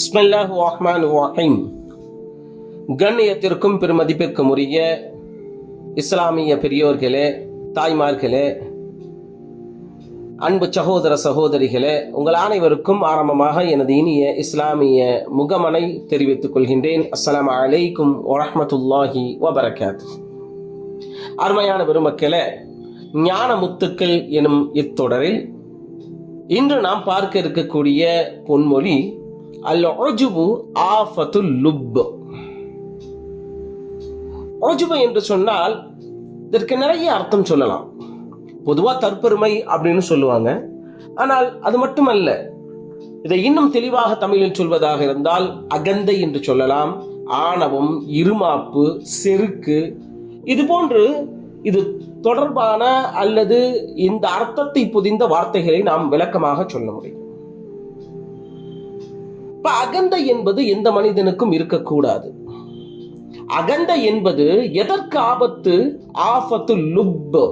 பிஸ்மில்லாஹ் வாஹ்மான் வாஹிம் கண்ணியத்திற்கும் பெருமதிப்பிற்கும் உரிய இஸ்லாமிய பெரியோர்களே தாய்மார்களே அன்பு சகோதர சகோதரிகளே உங்கள் அனைவருக்கும் ஆரம்பமாக எனது இனிய இஸ்லாமிய முகமனை தெரிவித்துக் கொள்கின்றேன். அஸ்லாம் அலைக்கும் வரமத்துல்லாஹி வபரகாத் அருமையான பெருமக்களே ஞான முத்துக்கள் எனும் இத்தொடரில் இன்று நாம் பார்க்க இருக்கக்கூடிய பொன்மொழி அல் ஒஜுபு ஆஃபத்து லுப். ஒஜுபு என்று சொன்னால் இதற்கு நிறைய அர்த்தம் சொல்லலாம். பொதுவாக தற்பெருமை அப்படின்னு சொல்லுவாங்க. ஆனால் அது மட்டுமல்ல இதை இன்னும் தெளிவாக தமிழில் சொல்வதாக இருந்தால் அகந்தை என்று சொல்லலாம் ஆணவம் இருமாப்பு செருக்கு. இது போன்று இது தொடர்பான அல்லது இந்த அர்த்தத்தை புதிந்த வார்த்தைகளை நாம் விளக்கமாக சொல்ல முடியும். இப்ப அகந்தை என்பது எந்த மனிதனுக்கும் இருக்கக்கூடாது. அகந்தை என்பது எதற்கு ஆபத்து? ஆபத்து லுப்பு.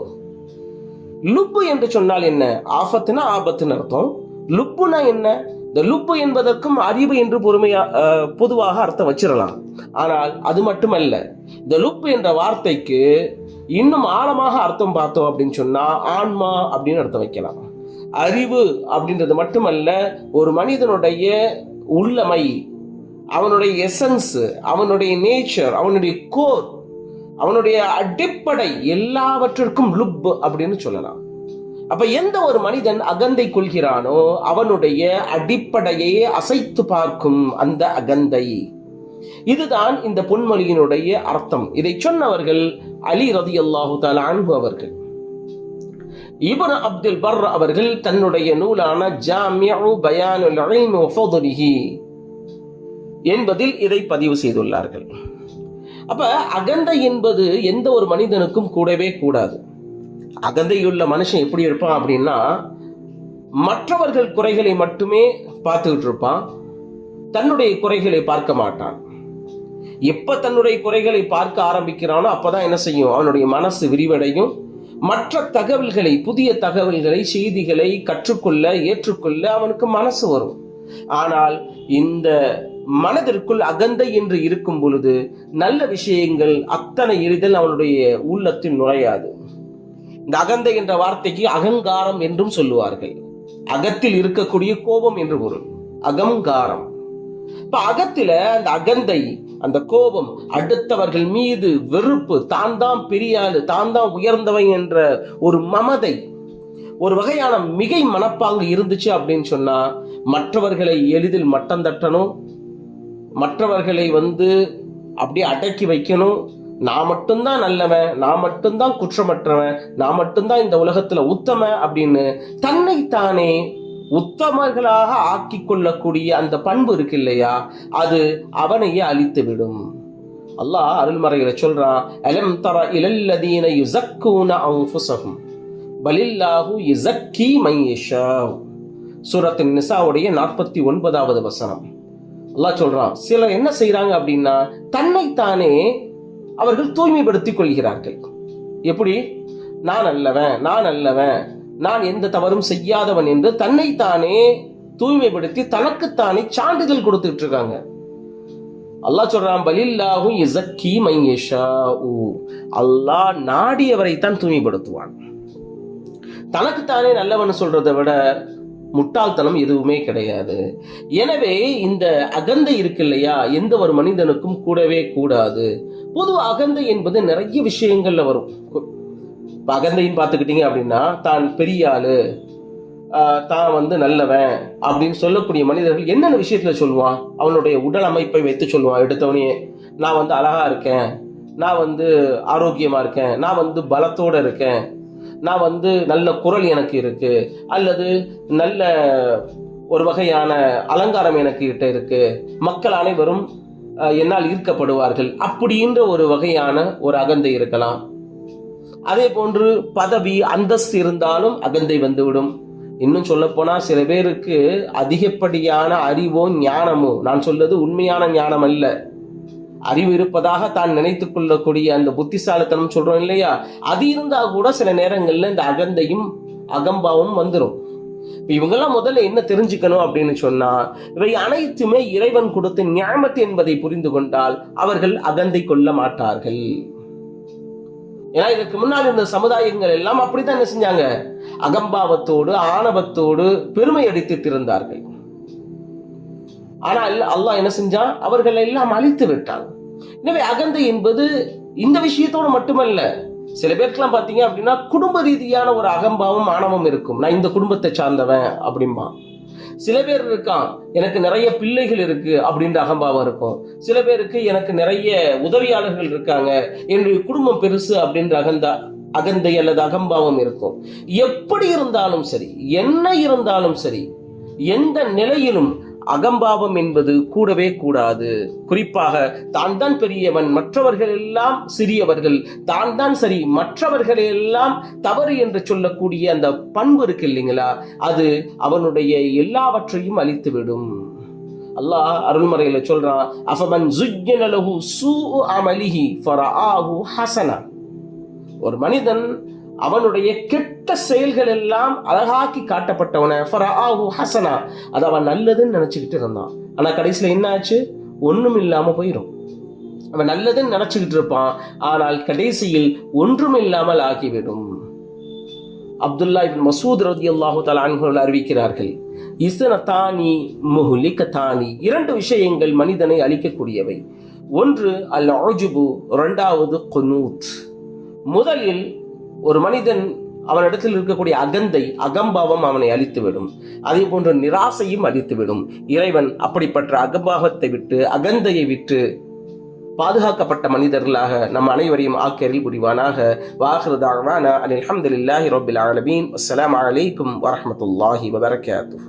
லுப்பு என்று சொன்னால் என்ன? ஆபத்துனா ஆபத்துன்னு அர்த்தம். லுப்புனா என்ன? இந்த லுப்பு என்பதற்கும் அறிவு என்று பொறுமையா பொதுவாக அர்த்தம் வச்சிடலாம் ஆனால் அது மட்டுமல்ல. இந்த லுப்பு என்ற வார்த்தைக்கு இன்னும் ஆழமாக அர்த்தம் பார்த்தோம் அப்படின்னு சொன்னா ஆன்மா அப்படின்னு அர்த்தம் வைக்கலாம். அறிவு அப்படின்றது மட்டுமல்ல ஒரு மனிதனுடைய உள்ளமை அவனுடைய எசன்ஸ் அவனுடைய நேச்சர் அவனுடைய கோர் அவனுடைய அடிப்படை எல்லாவற்றிற்கும் லுப் அப்படின்னு சொல்லலாம். அப்ப எந்த ஒரு மனிதன் அகந்தை கொள்கிறானோ அவனுடைய அடிப்படையை அசைத்து பார்க்கும் அந்த அகந்தை. இதுதான் இந்த பொன்மொழியினுடைய அர்த்தம். இதை சொன்னவர்கள் அலி ரதி அல்லாஹு அன்பு அவர்கள். இப்னு அப்துல் பர் அவர்கள் தன்னுடைய நூலான ஜாமியு பயானுல் ஃபதுலிஹி என்பதில் இதை பதிவு செய்துள்ளார்கள். அப்ப அகந்தை என்பது எந்த ஒரு மனிதனுக்கும் கூடவே கூடாது. அகந்தையுள்ள மனுஷன் எப்படி இருப்பான் அப்படின்னா மற்றவர்கள் குறைகளை மட்டுமே பார்த்துக்கிட்டு இருப்பான். தன்னுடைய குறைகளை பார்க்க மாட்டான். எப்ப தன்னுடைய குறைகளை பார்க்க ஆரம்பிக்கிறானோ அப்பதான் என்ன செய்யும்? அவனுடைய மனசு விரிவடையும். மற்ற தகவல்களை புதிய தகவல்களை செய்திகளை கற்றுக்கொள்ள ஏற்றுக்கொள்ள அவனுக்கு மனசு வரும். ஆனால் இந்த மனதிற்குள் அகந்தை என்று இருக்கும் பொழுது நல்ல விஷயங்கள் அத்தனை எளிதில் அவனுடைய உள்ளத்தில் நுழையாது. இந்த அகந்தை என்ற வார்த்தைக்கு அகங்காரம் என்றும் சொல்லுவார்கள். அகத்தில் இருக்கக்கூடிய கோபம் என்று பொருள். அகங்காரம். இப்ப அகத்தில அந்த அகந்தை அந்த கோபம் அடுத்தவர்கள் மீது வெறுப்பு தான் தான் பெரிய தான் தான் உயர்ந்தவன் என்ற ஒரு மமதை ஒரு வகையான மிகை மனப்பாங்கு இருந்துச்சு அப்படின்னு சொன்னா மற்றவர்களை எளிதில் மட்டம் தட்டணும் மற்றவர்களை வந்து அப்படியே அடக்கி வைக்கணும். நான் மட்டும்தான் நல்லவன் நான் மட்டும்தான் குற்றமற்றவன் நான் மட்டும்தான் இந்த உலகத்துல உத்தம அப்படின்னு தன்னைத்தானே உத்தமர்களாக ஆக்கி கொள்ளக்கூடிய அந்த பண்பு இருக்கு இல்லையா அது அவனையே அழித்துவிடும். அல்லாஹ் அருள்மறையில சொல்றான் அலம் தர இலல்லதீன யுசக்கூன அவுஃபுசகும் பலில்லாஹு யுசக்கி மையஷா சூரத்தின் நிசாவுடைய நாற்பத்தி ஒன்பதாவது வசனம். அல்லாஹ் சொல்றான் சிலர் என்ன செய்யறாங்க அப்படின்னா தன்னைத்தானே அவர்கள் தூய்மைப்படுத்திக் கொள்கிறார்கள். எப்படி? நான் அல்லவன் நான் அல்லவன் நான் எந்த தவறும் செய்யாதவன் என்று தன்னைத்தானே தூய்மைப்படுத்தி தனக்குத்தானே சான்றிதழ் கொடுத்துட்டு இருக்காங்க அல்லாஹ் சொல்றான் பலில்லாஹும் இசக்கி மையஷா அல்லாஹ் நாடியவரை தான் தூய்மைப்படுத்துவான். தனக்குத்தானே நல்லவன் சொல்றதை விட முட்டாள்தனம் எதுவுமே கிடையாது. எனவே இந்த அகந்தை இருக்கு இல்லையா? எந்த ஒரு மனிதனுக்கும் கூடவே கூடாது. பொது அகந்தை என்பது நிறைய விஷயங்கள்ல வரும். இப்ப அகந்தைன்னு பார்த்துக்கிட்டீங்க அப்படின்னா தான் பெரிய ஆளு தான் வந்து நல்லவன் அப்படின்னு சொல்லக்கூடிய மனிதர்கள் என்னென்ன விஷயத்தில் சொல்லுவான்? அவனுடைய உடல் அமைப்பை வைத்து சொல்லுவான். எடுத்தவனே நான் வந்து அழகாக இருக்கேன். நான் வந்து ஆரோக்கியமாக இருக்கேன். நான் வந்து பலத்தோடு இருக்கேன். நான் வந்து நல்ல குரல் எனக்கு இருக்குது அல்லது நல்ல ஒரு வகையான அலங்காரம் எனக்கு கிட்ட இருக்குது மக்கள் அனைவரும் என்னால் ஈர்க்கப்படுவார்கள். அப்படின்ற ஒரு வகையான ஒரு அகந்தை இருக்கலாம். அதே போன்று பதவி அந்தஸ்து இருந்தாலும் அகந்தை வந்துவிடும். இன்னும் சொல்ல போனா சில பேருக்கு அதிகப்படியான அறிவோ ஞானமோ நான் சொல்வது உண்மையான ஞானம் அல்ல. அறிவு இருப்பதாக தான் நினைத்து கொள்ளக்கூடிய அந்த புத்திசாலித்தனம் சொல்றோம் இல்லையா? அது இருந்தா கூட சில நேரங்கள்ல இந்த அகந்தையும் அகம்பாவும் வந்துடும் இப்போ இவங்கெல்லாம் முதல்ல என்ன தெரிஞ்சுக்கணும் அப்படின்னு சொன்னா இவை அனைத்துமே இறைவன் கொடுத்த ஞாபத்து என்பதை புரிந்து கொண்டால் அவர்கள் அகந்தை கொள்ள மாட்டார்கள். ஏன்னா இதுக்கு முன்னால் இருந்த சமுதாயங்கள் எல்லாம் அப்படித்தான் என்ன செஞ்சாங்க? அகம்பாவத்தோடு ஆணவத்தோடு பெருமை அடித்துட்டு இருந்தார்கள். ஆனால் அல்லாஹ் என்ன செஞ்சான்? அவர்களை எல்லாம் அழித்து விட்டான். எனவே அகந்தை என்பது இந்த விஷயத்தோடு மட்டுமல்ல. சில பேருக்குலாம் பார்த்தீங்க அப்படின்னா குடும்ப ரீதியான ஒரு அகம்பாவம் ஆணவம் இருக்கும். நான் இந்த குடும்பத்தை சார்ந்தவன் அப்படிம்பான். சில பேர் இருக்கான் எனக்கு நிறைய பிள்ளைகள் இருக்கு அப்படின்ற அகம்பாவம் இருக்கும். சில பேருக்கு எனக்கு நிறைய உதவியாளர்கள் இருக்காங்க என்னுடைய குடும்பம் பெருசு அப்படின்ற அகந்தா அகந்தை அல்லது அகம்பாவம் இருக்கும். எப்படி இருந்தாலும் சரி என்ன இருந்தாலும் சரி எந்த நிலையிலும் அகம்பாவம் என்பது கூடவே கூடாது. குறிப்பாக தான் தான் பெரியவன் மற்றவர்கள் எல்லாம் சிறியவர்கள். தான் தான் சரி மற்றவர்கள் எல்லாம் தவறு என்று சொல்லக்கூடிய அந்த பண்பு இருக்கு இல்லைங்களா? அது அவனுடைய எல்லாவற்றையும் அழித்துவிடும். அல்லாஹ் அருள்மறையில சொல்றான் அஃபமன் ஜுஜ்ஜன சூ சூஉ அமலிஹி ஃபரஆஹு ஹசனா. ஒரு மனிதன் அவனுடைய கெட்ட செயல்கள் எல்லாம் அழகாக்கி காட்டப்பட்டவன. ஃபரஆஹு ஹசனா. அது அவன் நல்லதுன்னு நினைச்சுக்கிட்டு இருந்தான். ஆனா கடைசியில என்ன ஆச்சு இல்லாம போயிடும் அவன் நல்லதுன்னு நினைச்சுக்கிட்டு இருப்பான். ஆனால் கடைசியில் ஒன்றும் இல்லாமல் ஆகிவிடும். அப்துல்லா இப்னு மசூத் ரதி அல்லாஹு தலான்கள் அறிவிக்கிறார்கள். இஸ்னதானி முஹ்லிகதானி இரண்டு விஷயங்கள் மனிதனை அழிக்கக்கூடியவை. ஒன்று அல் அஜுபு இரண்டாவது குனூத். முதலில் ஒரு மனிதன் அவனிடத்தில் இருக்கக்கூடிய அகந்தை அகம்பாவம் அவனை அழித்துவிடும். அதே போன்ற நிராசையும் அழித்துவிடும். இறைவன் அப்படிப்பட்ட அகம்பாவத்தை விட்டு அகந்தையை விட்டு பாதுகாக்கப்பட்ட மனிதர்களாக நம் அனைவரையும் ஆக்கியரில் புரிவானாக. வாஹிருதாவான அலி அஹமதுல்லாஹி ரபில் ஆலமீன். அஸ்லாம் அலைக்கும் வரமத்துல்லாஹி வபரகாத்துஹு.